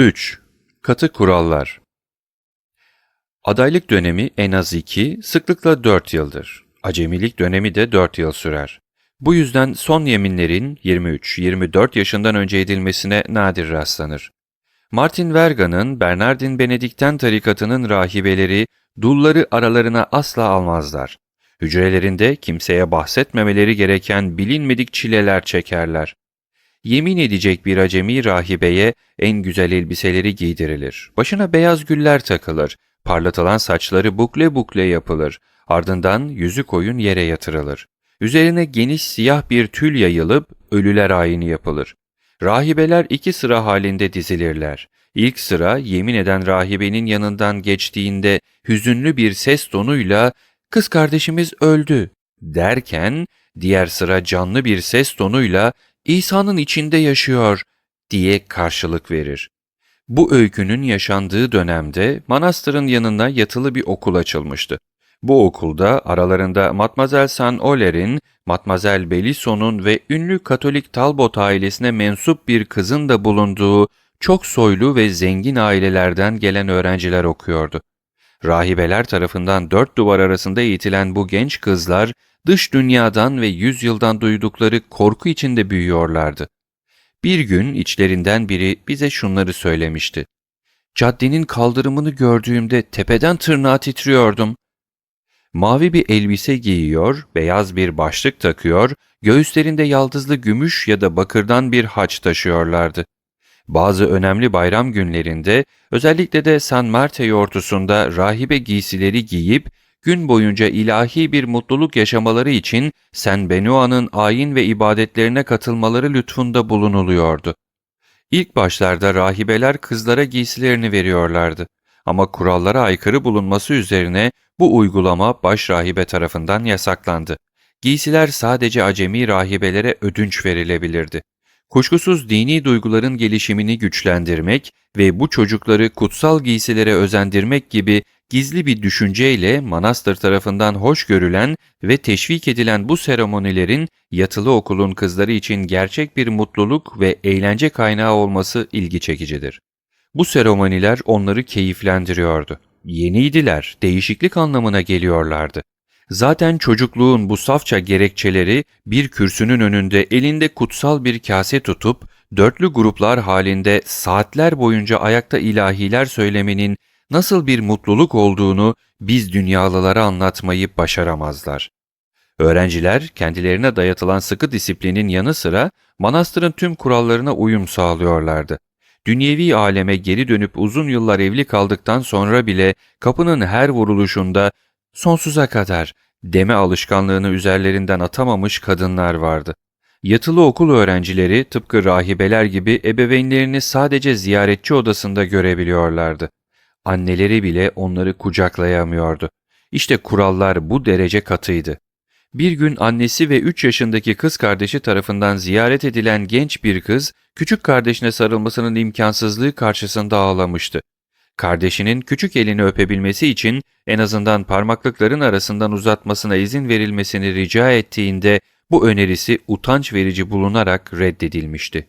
3. Katı kurallar Adaylık dönemi en az 2, sıklıkla 4 yıldır. Acemilik dönemi de 4 yıl sürer. Bu yüzden son yeminlerin 23-24 yaşından önce edilmesine nadir rastlanır. Martin Verga'nın Bernardin Benedikten tarikatının rahibeleri dulları aralarına asla almazlar. Hücrelerinde kimseye bahsetmemeleri gereken bilinmedik çileler çekerler. Yemin edecek bir acemi rahibeye en güzel elbiseleri giydirilir. Başına beyaz güller takılır. Parlatılan saçları bukle bukle yapılır. Ardından yüzü koyun yere yatırılır. Üzerine geniş siyah bir tül yayılıp ölüler ayini yapılır. Rahibeler iki sıra halinde dizilirler. İlk sıra yemin eden rahibenin yanından geçtiğinde hüzünlü bir ses tonuyla kız kardeşimiz öldü derken diğer sıra canlı bir ses tonuyla İsa'nın içinde yaşıyor diye karşılık verir. Bu öykünün yaşandığı dönemde manastırın yanına yatılı bir okul açılmıştı. Bu okulda aralarında Matmazel San Oler'in, Matmazel Belisson'un ve ünlü Katolik Talbot ailesine mensup bir kızın da bulunduğu çok soylu ve zengin ailelerden gelen öğrenciler okuyordu. Rahibeler tarafından dört duvar arasında eğitilen bu genç kızlar, dış dünyadan ve yüzyıldan duydukları korku içinde büyüyorlardı. Bir gün içlerinden biri bize şunları söylemişti. Caddenin kaldırımını gördüğümde tepeden tırnağa titriyordum. Mavi bir elbise giyiyor, beyaz bir başlık takıyor, göğüslerinde yaldızlı gümüş ya da bakırdan bir haç taşıyorlardı. Bazı önemli bayram günlerinde, özellikle de San Marte yortusunda rahibe giysileri giyip, gün boyunca ilahi bir mutluluk yaşamaları için San Benoît'ın ayin ve ibadetlerine katılmaları lütfunda bulunuluyordu. İlk başlarda rahibeler kızlara giysilerini veriyorlardı. Ama kurallara aykırı bulunması üzerine bu uygulama baş rahibe tarafından yasaklandı. Giysiler sadece acemi rahibelere ödünç verilebilirdi. Kuşkusuz dini duyguların gelişimini güçlendirmek ve bu çocukları kutsal giysilere özendirmek gibi gizli bir düşünceyle manastır tarafından hoş görülen ve teşvik edilen bu seremonilerin yatılı okulun kızları için gerçek bir mutluluk ve eğlence kaynağı olması ilgi çekicidir. Bu seremoniler onları keyiflendiriyordu. Yeniydiler, değişiklik anlamına geliyorlardı. Zaten çocukluğun bu safça gerekçeleri bir kürsünün önünde elinde kutsal bir kase tutup dörtlü gruplar halinde saatler boyunca ayakta ilahiler söylemenin nasıl bir mutluluk olduğunu biz dünyalılara anlatmayı başaramazlar. Öğrenciler kendilerine dayatılan sıkı disiplinin yanı sıra manastırın tüm kurallarına uyum sağlıyorlardı. Dünyevi aleme geri dönüp uzun yıllar evli kaldıktan sonra bile kapının her vuruluşunda sonsuza kadar deme alışkanlığını üzerlerinden atamamış kadınlar vardı. Yatılı okul öğrencileri tıpkı rahibeler gibi ebeveynlerini sadece ziyaretçi odasında görebiliyorlardı. Anneleri bile onları kucaklayamıyordu. İşte kurallar bu derece katıydı. Bir gün annesi ve 3 yaşındaki kız kardeşi tarafından ziyaret edilen genç bir kız, küçük kardeşine sarılmasının imkansızlığı karşısında ağlamıştı. Kardeşinin küçük elini öpebilmesi için en azından parmaklıkların arasından uzatmasına izin verilmesini rica ettiğinde bu önerisi utanç verici bulunarak reddedilmişti.